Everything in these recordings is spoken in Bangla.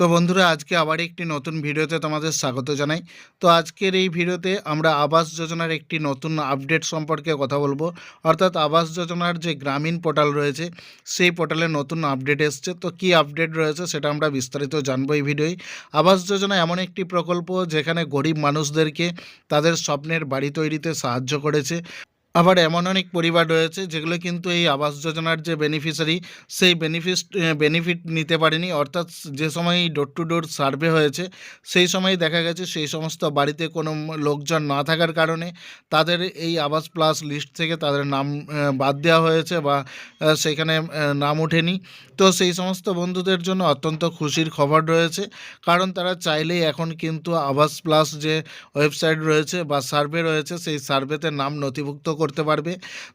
তো বন্ধুরা, আজকে আবার একটি নতুন ভিডিওতে তোমাদের স্বাগত জানাই। তো আজকের এই ভিডিওতে আমরা আবাস যোজনার একটি নতুন আপডেট সম্পর্কে কথা বলব। অর্থাৎ আবাস যোজনার যে গ্রামীণ পোর্টাল রয়েছে, সেই পোর্টালে নতুন আপডেট এসছে। তো কি আপডেট রয়েছে সেটা আমরা বিস্তারিত জানব এই ভিডিওয়। আবাস যোজনা এমন একটি প্রকল্প যেখানে গরিব মানুষদেরকে তাদের স্বপ্নের বাড়ি তৈরিতে সাহায্য করেছে। আবার এমন অনেক পরিবার রয়েছে যেগুলো কিন্তু এই আবাস যোজনার যে বেনিফিশিয়ারি সেই বেনিফিট বেনিফিট নিতে পারেনি। অর্থাৎ যে সময় ডোর টু ডোর সার্ভে হয়েছে, সেই সময় দেখা গেছে সেই সমস্ত বাড়িতে কোনো লোকজন না থাকার কারণে তাদের এই আবাস প্লাস লিস্ট থেকে তাদের নাম বাদ দেওয়া হয়েছে বা সেখানে নাম ওঠেনি। তো সেই সমস্ত বন্ধুদের জন্য অত্যন্ত খুশির খবর রয়েছে। কারণ তারা চাইলেই এখন কিন্তু আবাস প্লাস যে ওয়েবসাইট রয়েছে বা সার্ভে রয়েছে, সেই সার্ভেতে নাম নথিভুক্ত করতে পারবে।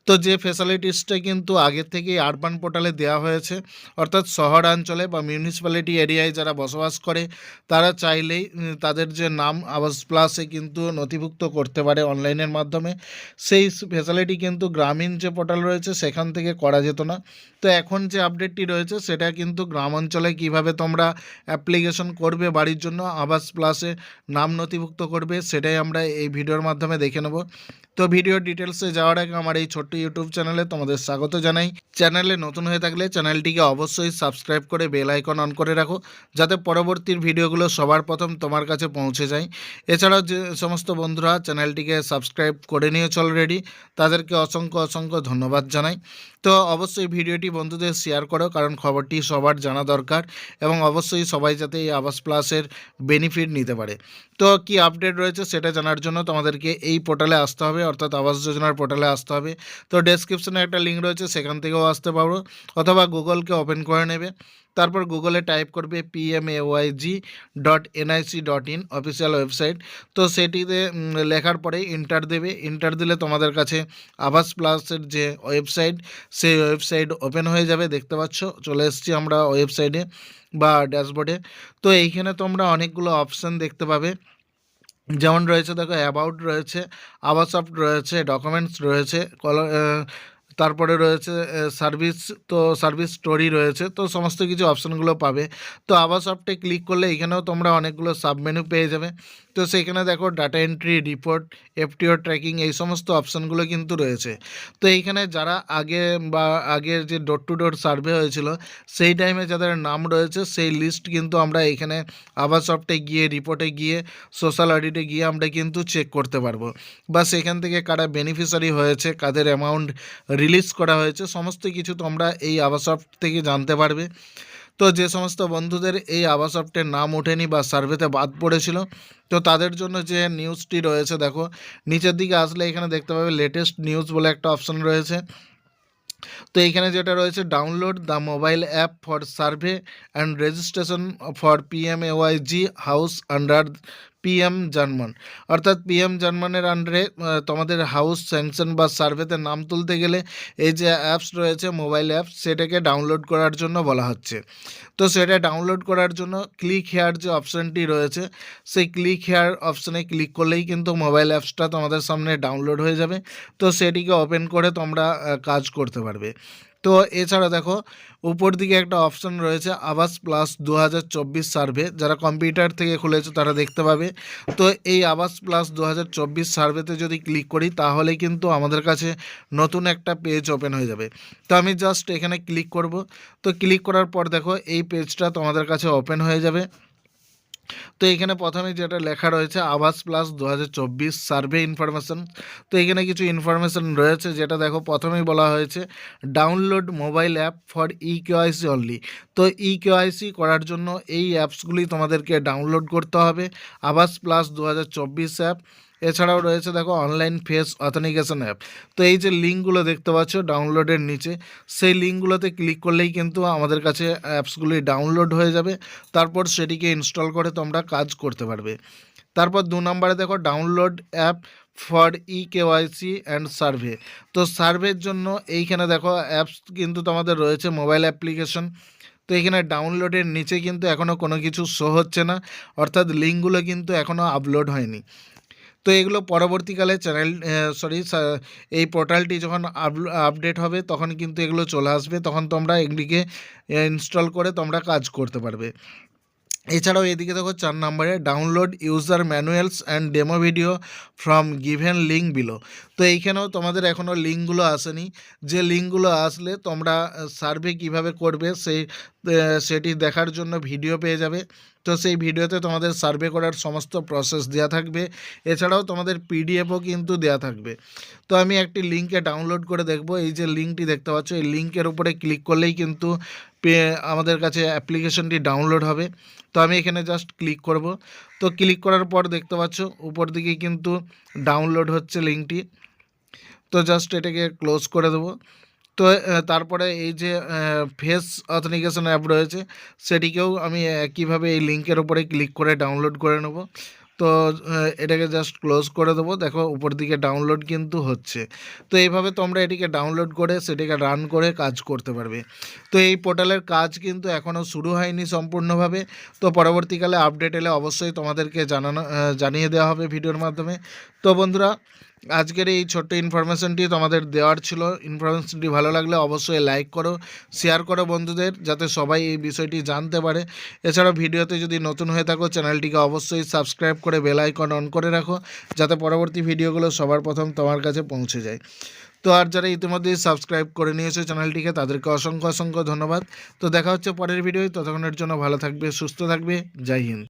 তো যে ফেসিলিটিসটা কিন্তু আগের থেকেই আরবান পোর্টালে দেওয়া হয়েছে, অর্থাৎ শহরাঞ্চলে বা মিউনিসিপ্যালিটি এরিয়ায় যারা বসবাস করে, তারা চাইলেই তাদের যে নাম আবাস প্লাসে কিন্তু নথিভুক্ত করতে পারে অনলাইনের মাধ্যমে। সেই ফেসিলিটি কিন্তু গ্রামীণ যে পোর্টাল রয়েছে, সেখান থেকে করা যেত না। তো এখন যে আপডেটটি রয়েছে, সেটা কিন্তু গ্রাম অঞ্চলে কীভাবে তোমরা অ্যাপ্লিকেশন করবে বাড়ির জন্য, আবাস প্লাসে নাম নথিভুক্ত করবে, সেটাই আমরা এই ভিডিওর মাধ্যমে দেখে নেব। তো ভিডিও ডিটেলসে যাওয়ার আগে আমার এই ছোট্ট ইউটিউব চ্যানেলে তোমাদের স্বাগত জানাই। চ্যানেলে নতুন হয়ে থাকলে চ্যানেলটিকে অবশ্যই সাবস্ক্রাইব করে বেল আইকন অন করে রাখো, যাতে পরবর্তীর ভিডিওগুলো সবার প্রথম তোমার কাছে পৌঁছে যায়। এছাড়াও যে সমস্ত বন্ধুরা চ্যানেলটিকে সাবস্ক্রাইব করে নিয়েছে অলরেডি তাদেরকে অসংখ্য অসংখ্য ধন্যবাদ জানাই। তো অবশ্যই ভিডিওটি বন্ধুদের শেয়ার করো, কারণ খবরটি সবার জানা দরকার এবং অবশ্যই সবাই যাতে এই আবাস প্লাসের বেনিফিট নিতে পারে। তো কি আপডেট রয়েছে সেটা জানার জন্য তোমাদেরকে এই পোর্টালে আসতে হবে, অর্থাৎ আবাস যোজনার পোর্টালে আসতে হবে। তো ডেসক্রিপশনে একটা লিঙ্ক রয়েছে, সেখান থেকেও আসতে পারো। অথবা গুগলকে ওপেন করে নেবে। তারপর গুগলে টাইপ করবে PMAYG dot NIC dot in official website তো সেটিতে লেখার পরে ইন্টার দেবে। ইন্টার দিলে তোমাদের কাছে আবাস প্লাসের যে ওয়েবসাইট সেই ওয়েবসাইট ওপেন হয়ে যাবে। দেখতে পাচ্ছ, চলে এসেছি আমরা ওয়েবসাইটে বা ড্যাশবোর্ডে তো এইখানে তোমরা অনেকগুলো অপশান দেখতে পাবে। যেমন রয়েছে দেখো অ্যাবাউট রয়েছে আবাসফট রয়েছে ডকুমেন্টস রয়েছে কল তারপরে রয়েছে সার্ভিস তো সার্ভিস স্টোরি রয়েছে, তো সমস্ত কিছু অপশানগুলো পাবে। তো আবাসফটে ক্লিক করলে এখানেও তোমরা অনেকগুলো সাবমেনু পেয়ে যাবে। তো সেখানে দেখো data entry report FTO tracking এই সমস্ত অপশানগুলো কিন্তু রয়েছে। তো এইখানে যারা আগে বা আগের যে ডোর টু ডোর সার্ভে হয়েছিল, সেই টাইমে যাদের নাম রয়েছে, সেই লিস্ট কিন্তু আমরা এখানে আবাসফটে গিয়ে রিপোর্টে গিয়ে সোশ্যাল অডিটে গিয়ে আমরা কিন্তু চেক করতে পারব। বা সেখান থেকে কারা বেনিফিশিয়ারি হয়েছে, কাদের অ্যামাউন্ট রিলিজ করা হয়েছে, সমস্ত কিছু তোমরা এই আবাসফট থেকে জানতে পারবে। তো যে সমস্ত বন্ধুদের এই আবাসফটের নাম ওঠেনি বা সার্ভেতে বাদ পড়েছিল, তো তাদের জন্য যে নিউজটি রয়েছে, দেখো, নিচের দিকে আসলে এখানে দেখতে পাবে লেটেস্ট নিউজ বলে একটা অপশন রয়েছে। তো এইখানে যেটা রয়েছে download the mobile app for survey and registration for PMAYG house under PM German অর্থাৎ পিএম জার্মানের আন্ডারে তোমাদের হাউস স্যাংশন বা সার্ভেতে নাম তুলতে গেলে এই যে অ্যাপস রয়েছে মোবাইল অ্যাপস সেটাকে ডাউনলোড করার জন্য বলা হচ্ছে। তো সেটা ডাউনলোড করার জন্য ক্লিক হেয়ার যে অপশানটি রয়েছে, সেই ক্লিক হেয়ার অপশানে ক্লিক করলেই কিন্তু মোবাইল অ্যাপসটা তোমাদের সামনে ডাউনলোড হয়ে যাবে। তো সেটিকে ওপেন করে তোমরা কাজ করতে পারবে। তো এছাড়া দেখো, উপর দিকে একটা অপশন রয়েছে আবাস প্লাস দু হাজার চব্বিশ সার্ভে যারা কম্পিউটার থেকে খুলেছে তারা দেখতে পাবে তো এই আবাস প্লাস দু হাজার চব্বিশ সার্ভেতে যদি ক্লিক করি তাহলে কিন্তু আমাদের কাছে নতুন একটা পেজ ওপেন হয়ে যাবে। তো আমি জাস্ট এখানে ক্লিক করব। তো ক্লিক করার পর দেখো, এই পেজটা তোমাদের কাছে ওপেন হয়ে যাবে। তো এখানে প্রথমে যেটা লেখা রয়েছে আবাস প্লাস দু হাজার চব্বিশ সার্ভে ইনফরমেশন তো এখানে কিছু ইনফরমেশন রয়েছে যেটা দেখো প্রথমেই বলা হয়েছে download mobile app for e KYC only তো ই কেওয়াইসি করার জন্য এই অ্যাপসগুলি তোমাদেরকে ডাউনলোড করতে হবে। আবাস প্লাস দু হাজার চব্বিশ অ্যাপ এছাড়াও রয়েছে দেখো অনলাইন ফেস অথেন্টিকেশন অ্যাপ তো এই যে লিঙ্কগুলো দেখতে পাচ্ছ ডাউনলোডের নিচে, সেই লিঙ্কগুলোতে ক্লিক করলেই কিন্তু আমাদের কাছে অ্যাপসগুলি ডাউনলোড হয়ে যাবে। তারপর সেটিকে ইনস্টল করে তোমরা কাজ করতে পারবে। তারপর দু নম্বরে দেখো download app for e KYC and survey তো সার্ভের জন্য এইখানে দেখো অ্যাপস কিন্তু তোমাদের রয়েছে মোবাইল অ্যাপ্লিকেশন তো এখানে ডাউনলোডের নিচে কিন্তু এখনও কোনো কিছু শো হচ্ছে না। অর্থাৎ লিঙ্কগুলো কিন্তু এখনও আপলোড হয়নি। তো এগুলো পরবর্তীকালে চ্যানেল সরি এই পোর্টালটি যখন আপডেট হবে তখন কিন্তু এগুলো চলে আসবে। তখন তোমরা এগুলিকে ইনস্টল করে তোমরা কাজ করতে পারবে। এছাড়াও এদিকে দেখো চার নম্বরে download user manuals and demo video from given link below তো এইখানেও তোমাদের এখনও লিঙ্কগুলো আসেনি। যে লিঙ্কগুলো আসলে তোমরা সার্ভে কীভাবে করবে সেই সেটি দেখার জন্য ভিডিও পেয়ে যাবে। তো সেই ভিডিওতে তোমাদের সার্ভে করার সমস্ত প্রসেস দেওয়া থাকবে। এছাড়াও তোমাদের পিডিএফও কিন্তু দেওয়া থাকবে। তো আমি একটি লিঙ্কে ডাউনলোড করে দেখব। এই যে লিঙ্কটি দেখতে পাচ্ছ, এই লিঙ্কের উপরে ক্লিক করলেই কিন্তু আমাদের কাছে অ্যাপ্লিকেশনটি ডাউনলোড হবে। তো আমি এখানে জাস্ট ক্লিক করব। তো ক্লিক করার পর দেখতে পাচ্ছ, উপর দিকে কিন্তু ডাউনলোড হচ্ছে লিঙ্কটি তো জাস্ট এটাকে ক্লোজ করে দেবো। তো তারপরে এই যে ফেস অথেন্টিকেশন অ্যাপ রয়েছে, সেটিকেও আমি একইভাবে এই লিঙ্কের উপরে ক্লিক করে ডাউনলোড করে নেব। তো এটাকে জাস্ট ক্লোজ করে দেবো, দেখো উপর দিকে ডাউনলোড কিন্তু হচ্ছে। তো, এইভাবে তোমরা এটিকে ডাউনলোড করে, সেটিকে রান করে কাজ করতে পারবে। তো, এই পোর্টালের কাজ কিন্তু এখনও শুরু হয়নি সম্পূর্ণভাবে। তো, পরবর্তীকালে আপডেট এলে অবশ্যই তোমাদেরকে জানানো জানিয়ে দেওয়া হবে ভিডিওর মাধ্যমে। তো, বন্ধুরা আজকের এই ছোট্ট ইনফরমেশনটি তোমাদের দেওয়ার ছিল। ইনফরমেশনটি ভালো লাগলে অবশ্যই লাইক করো শেয়ার করো বন্ধুদের, যাতে সবাই এই বিষয়টি জানতে পারে। এছাড়াও ভিডিওতে যদি নতুন হয়ে থাকো, চ্যানেলটিকে অবশ্যই সাবস্ক্রাইব করে বেল আইকন অন করে রাখো, যাতে পরবর্তী ভিডিওগুলো সবার প্রথম তোমার কাছে পৌঁছে যায়। তো আর যারা ইতিমধ্যেই সাবস্ক্রাইব করে নিয়েছে চ্যানেলটিকে, তাদেরকে অসংখ্য অসংখ্য ধন্যবাদ। তো দেখা হচ্ছে পরের ভিডিও ততক্ষণের জন্য ভালো থাকবে, সুস্থ থাকবে। জয় হিন্দ।